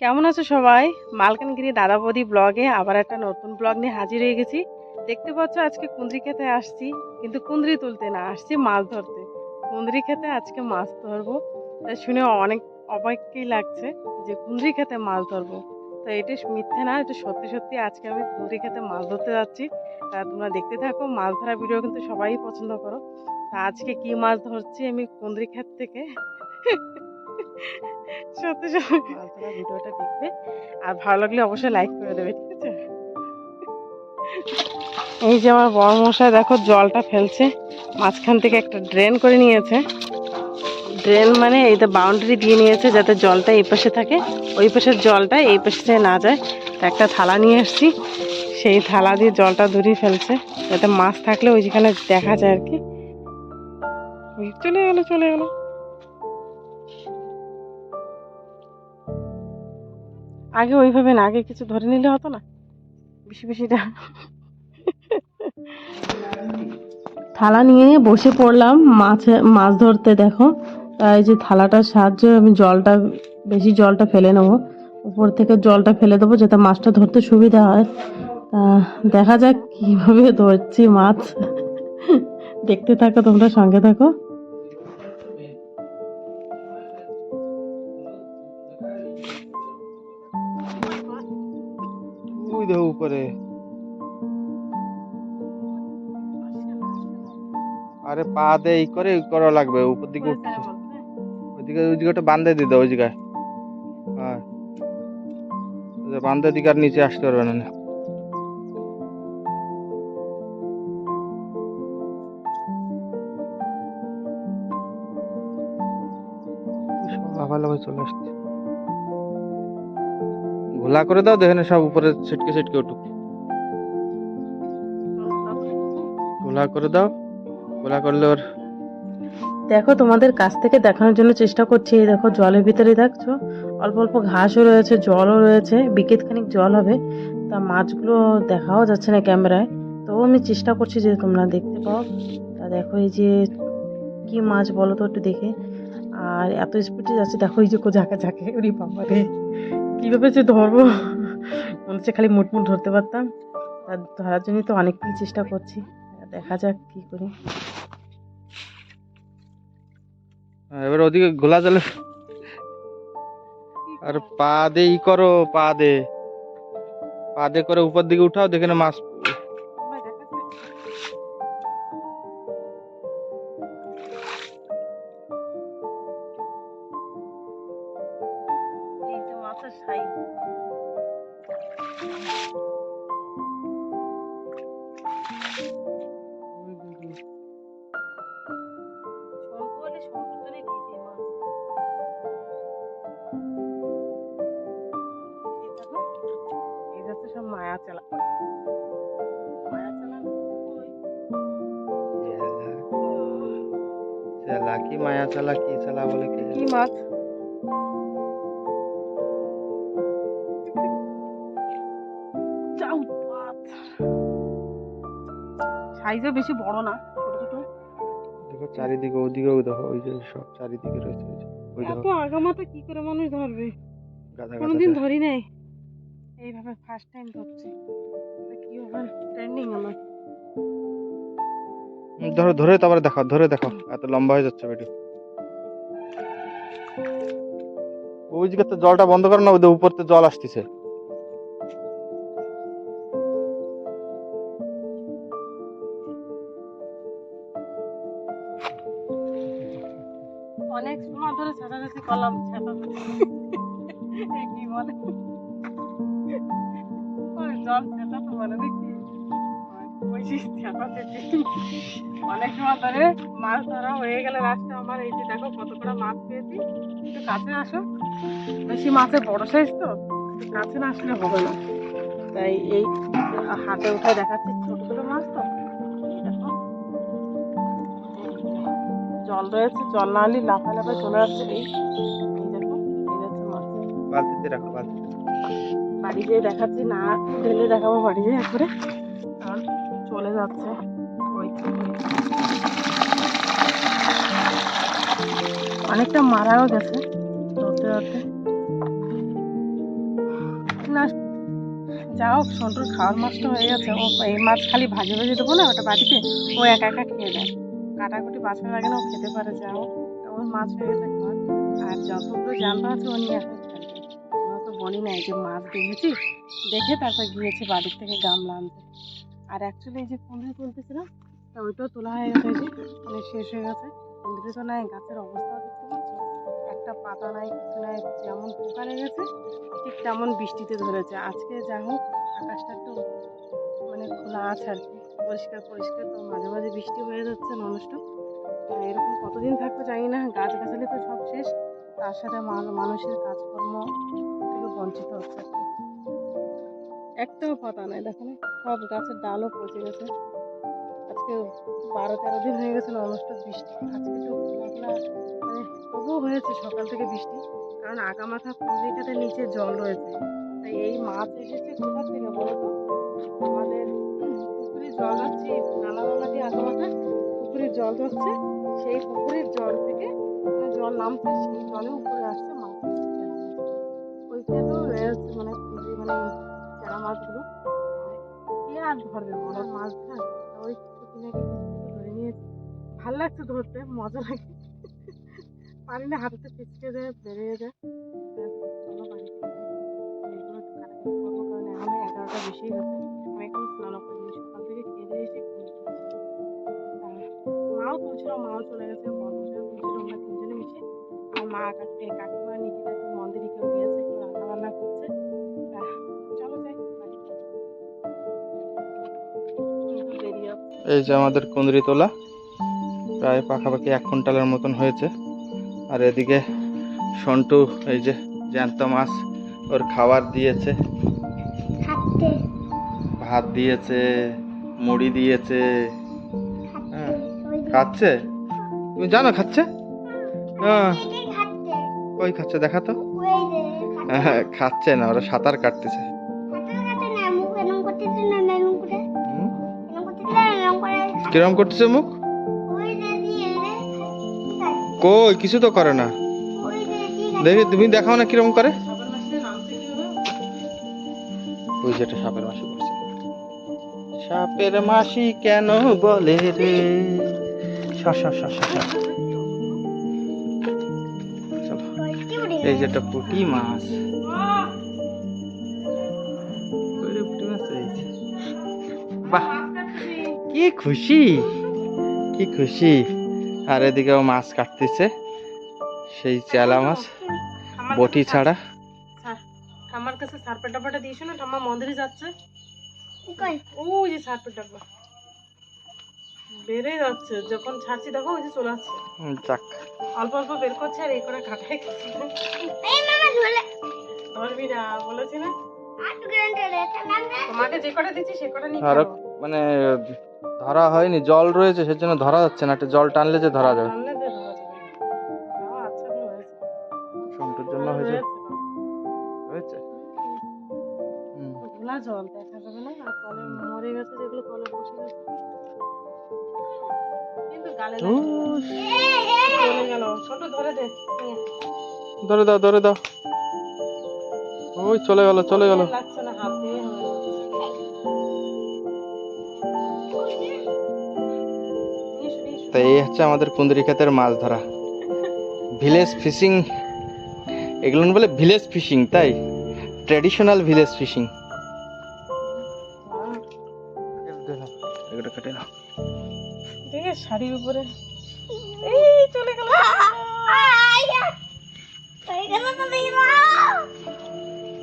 কেমন আছো সবাই? মালকানগিরি দাদা বৌদি ব্লগে আবার একটা নতুন ব্লগ নিয়ে হাজির হয়ে গেছি। দেখতে পাচ্ছ আজকে কুন্দ্রি খেতে আসছি, কিন্তু কুন্দ্রি তুলতে না, আসছি মাছ ধরতে। কুন্দ্রি খেতে আজকে মাছ ধরবো। তাই শুনে অনেক অবাকই লাগছে যে কুন্দ্রি খেতে মাছ ধরবো। তো এটা মিথ্যে না, এটা সত্যি সত্যি আজকে আমি কুন্দ্রি খেতে মাছ ধরতে যাচ্ছি। তা তোমরা দেখতে থাকো, মাছ ধরা ভিডিও কিন্তু সবাই পছন্দ করো। তা আজকে কি মাছ ধরছি আমি কুন্দ্রি ক্ষেত থেকে? সত্যি সত্যি। ভিডিওটা দেখবে। আর ভালো লাগলে অবশ্যই লাইক করে দেবে ঠিক আছে? এই যে আমার বড় মশাই দেখো জলটা ফেলছে। মাঝখান থেকে একটা ড্রেন করে নিয়েছে। ড্রেন মানে এইটা বাউন্ডারি দিয়ে নিয়েছে যাতে জলটা এই পাশে থাকে। ওই পাশের জলটা এই পাশে যেয়ে না যায়। তা একটা থালা নিয়ে এসেছি। সেই থালা দিয়ে জলটা দূরিয়ে ফেলছে। যাতে মাছ থাকলে ওই যেখানে দেখা যায় আর কি। চলে গেলো চলে গেলো। আগে ওইভাবে না, আগে কিছু ধরে নিলে হতো না? বেশি বেশিটা থালা নিয়ে বসে পড়লাম, মাছে, মাছ ধরতে দেখো। তাই যে থালাটার সাহায্যে আমি জলটা, বেশি জলটা ফেলে নেব। উপর থেকে জলটা ফেলে দেবো যাতে মাছটা ধরতে সুবিধা হয়। দেখা যাক কীভাবে ধরছি মাছ। দেখতে থাকো, তোমরা সঙ্গে থাকো। দেখো উপরে। আরে পা দে এই করে করা লাগবে উপর দিকে উঠছে ওইদিকে ওই দিকে বান্ধে ওই জায়গায়। হ্যাঁ। ওই যে বান্ধে দিকে আর নিচে আসতে পারবে না। লাফালাফি চলে আসছে। ঘোলা করে দাও দেখেন সব উপরে ছিটকে ছিটকে উঠুক। ঘোলা করে দাও ঘোলা করলে ওর দেখো, তোমাদের কাছ থেকে দেখানোর জন্য চেষ্টা করছি। এই দেখো, জলের ভিতরে দেখছ? অল্প অল্প ঘাসও রয়েছে, জলও রয়েছে বিকেট খানিক জল হবে। তা মাছগুলো দেখাও যাচ্ছে না ক্যামেরায়। তো আমি চেষ্টা করছি যে তোমরা দেখতে পাও। তা দেখো, এই যে কি মাছ বলো তো একটু দেখে। আর এত স্পিডে যাচ্ছে, দেখো, এই যে কো ঝাঁকে ঝাঁকে ওরে বাবা রে কীভাবে যে ধরবো? মনে হচ্ছে খালি মুটমুট ধরতে পারতাম। আর ধরার জন্যই তো অনেক কিছু চেষ্টা করছি। দেখা যাক কী করি। হ্যাঁ, এবার ওদিকে গোলা জলে। আর পা দে ই করো পা দে পা দে করে উপর দিকে উঠাও দেখে না মাছ মায়া চালা মায়া চালা ওই। চালা কি মায়া চালা কি চালা বলে কে মাছ সাইজও বেশি বড় না দেখো চারিদিকে ওদিকেও দেখো ওই যে সব চারিদিকে রয়েছে ওই দেখো। আগামাথা কি করে মানুষ ধরবে? কোনোদিন ধরি নাই। এইভাবে ফার্স্ট টাইম ধরছি। তা কি হবে ট্রেন্ডিং আমার ধরো ধরে তারপরে দেখো ধরে দেখো এত লম্বা হয়ে যাচ্ছে ভিডিও ওই দিকে তো জলটা বন্ধ করো না ওদের উপর তো জল আসতেছে। অনেক সময় ধরে ছাটাছাটি করলাম ছাতা এই কি বলে? জল ছাতা তো বলে নাকি? ওই যে অনেক সময় ধরে মাছ ধরা হয়ে গেলে লাস্টে আমার এই যে দেখো কত করে মাছ পেয়েছি। একটু কাছে আসো। বেশি মাছের বড় সাইজ তো কাছে না আসলে হবে না। তাই এই হাতে উঠায় দেখাচ্ছি ছোট ছোট মাছ তো। জল রয়েছে, জল না হলে লাফা লাফা চলে আসছে। এই দেখো, এই যাচ্ছে মাছ। বালতিতে রাখো, বালতিতে। বাড়ি যেয়ে দেখাচ্ছি, না ঢেলে দেখাবো বাড়ি যেয়ে করে কারণ চলে যাচ্ছে। অনেকটা মারাও গেছে, ধরতে ধরতে। হাঁস যা হোক সন্টুর খাওয়ার মাছটা হয়ে গেছে। ও এই মাছ খালি ভাজে ভাজে দেবো না, ওটা বাটিতে ও একা একা খেয়ে দেয় কাটাকুটি বাছার লাগে না, ও খেতে পারে যা হোক ওর মাছ হয়ে গেছে আর যতগুলো জানতো আছে, ও নিয়ে তো বলি নাই যে মাছ দেখেছি দেখে তারপর গিয়েছে বাড়ির থেকে গামলা আনতে। আর অ্যাকচুয়ালি এই যে কুঁদরি তুলতেছিলাম তা ওইটাও তোলা হয়ে গেছে যে মানে শেষ হয়ে গেছে। কুঁদরি তো নাই, গাছের অবস্থা দেখতে পাচ্ছ। একটা পাতা নাই, কিছু নাই, যেমন পোকা লেগেছে, ঠিক তেমন বৃষ্টিতে ধরেছে। আজকে যা হোক, আকাশটা একটু মানে খোলা আছে আর কি। পরিষ্কার পরিষ্কার তো মাঝে মাঝে বৃষ্টি হয়ে যাচ্ছে ননস্টপ। এরকম কতদিন থাকবে জানি না, গাছ গাছালি তো সব শেষ। তার সাথে মান- মানুষের কাজকর্ম বঞ্চিত হচ্ছে একটাও পাতা নাই, দেখো সব গাছের ডালও পচে গেছে। আজকে বারো তেরো দিন হয়ে গেছে ননস্টপ বৃষ্টি। আজকে তো মানে তবুও হয়েছে সকাল থেকে বৃষ্টি, কারণ আগা মাথা কুমড়িটাতে নিচে জল রয়েছে। তাই এই মাছ এসেছে কোথা থেকে বলো তো? আমাদের পুকুরে জল যাচ্ছে নালা নালা দিয়ে আগা মাথা পুকুরে জল যাচ্ছে সেই পুকুরের জল থেকে জল নামছে, সেই জলে উপরে আসছে মাছ। কিছু কিছু নিয়েছে। ভালো লাগছে ধরতে, মজা লাগে। না যায়, বেরিয়ে যায়। এগারোটা বেশি আমি এখন স্নান সকাল থেকে খেয়ে দিয়ে এসে মাও তুলছিল মাও চলে গেছে আমরা তিনজনে মিশে মা, কাকি, কাকিমা একটু মন্দিরে কেউ গিয়েছে রান্না বান্না করছে। এই যে আমাদের কুঁদরি তোলা প্রায় পাখাপাখি এক কুইন্টালের মতন হয়েছে। আর এদিকে সন্টু এই যে জ্যান্ত মাছ ওর খাবার দিয়েছে। ভাত দিয়েছে মুড়ি দিয়েছে। হ্যাঁ খাচ্ছে? তুমি জানো খাচ্ছে? হ্যাঁ। কই খাচ্ছে? দেখা তো। হ্যাঁ, খাচ্ছে না ওরা সাঁতার কাটতেছে। কিরম করতেছে মুখ? কই, কিছু তো করে না। দেখি, তুমি দেখাও না কিরম করে। ওই সাপের মাসি বলছে সাপের মাসি কেন বলে রে? এই যেটা পুঁটি মাছ। পুঁটি মাছ? বাহ। কি খুশি? কি খুশি? আর এদিকে ও মাছ কাটতেছে। সেই চেলা মাছ বটি ছাড়া। ঠাম্মার কাছে সারপেট ডাব্বাটা দিয়েছ না? ঠাম্মা মন্দিরে যাচ্ছে। ও যে সারপেট ডাব্বা। বেড়ে যাচ্ছে। যখন ছাড়ছি দেখো ওই যে চলে আসছে। যাক। অল্প অল্প বের করছে আর এই করে কাটাই ধরবি না বলেছি না? তোমাকে যে কটা দিচ্ছি সে কটা নিয়ে। মানে ধরা হয়নি জল রয়েছে সেজন্য ধরা যাচ্ছে না একটা জল টানলে যে ধরা যাবে। ধরা যাবে। তাও গুলো হয়েছে। সন্টুর জন্য হয়েছে? হয়েছে। বাবা। হয়েছে? হুম। ঘোলা জল দেখা যাবে না আর তলে মরে গেছে যেগুলো তলে বসে গেছে। কিন্তু গালে চলে গেল। ছোট ধরে দে। ধরে দাও ধরে দাও। ওই চলে গেল চলে গেল। লাগছে না হাত দিয়ে। তাই এই হচ্ছে আমাদের কুন্দরি ক্ষেতের মাছ ধরা। ভিলেজ ফিশিং এগুলো বলে ভিলেজ ফিশিং তাই? ট্র্যাডিশনাল ভিলেজ ফিশিং শাড়ির উপরে। এই চলে গেল।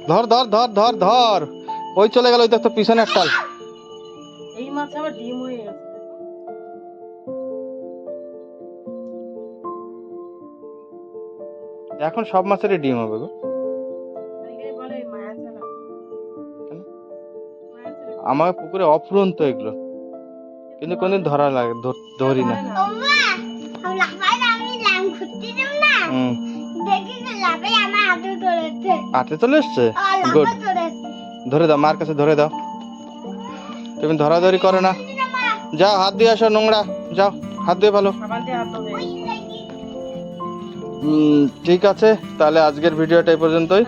ধর ধর ধর ধর ধর। ওই চলে গেল ওই দেখতো পিছনে একটা। এই মাছ আবার ডিম হয়ে গেছে। এখন সব মাছেরই ডিম হবে গো। আমার পুকুরে অফুরন্ত এগুলো। কিন্তু কোনদিন ধরা লাগে ধরি না। হুম। হাতে চলে এসছে? গুড ধরে দাও মার কাছে ধরে দাও। তুমি ধরাধরি করো না। যাও হাত দিয়ে আসো নোংরা। যাও হাত দিয়ে ভালো। ঠিক আছে, তাহলে আজকের ভিডিওটা এই পর্যন্তই।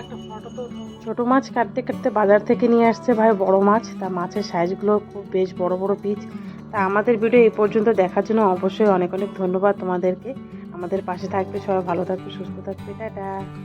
ছোট মাছ কাটতে কাটতে বাজার থেকে নিয়ে আসছে ভাই, বড় মাছ। তা মাছের সাইজগুলো খুব বেশ বড় বড় পিচ তা আমাদের ভিডিও এই পর্যন্ত দেখার জন্য অবশ্যই অনেক অনেক ধন্যবাদ তোমাদেরকে। আমাদের পাশে থাকবে সবাই, ভালো থাকবে, সুস্থ থাকবে। টাটা।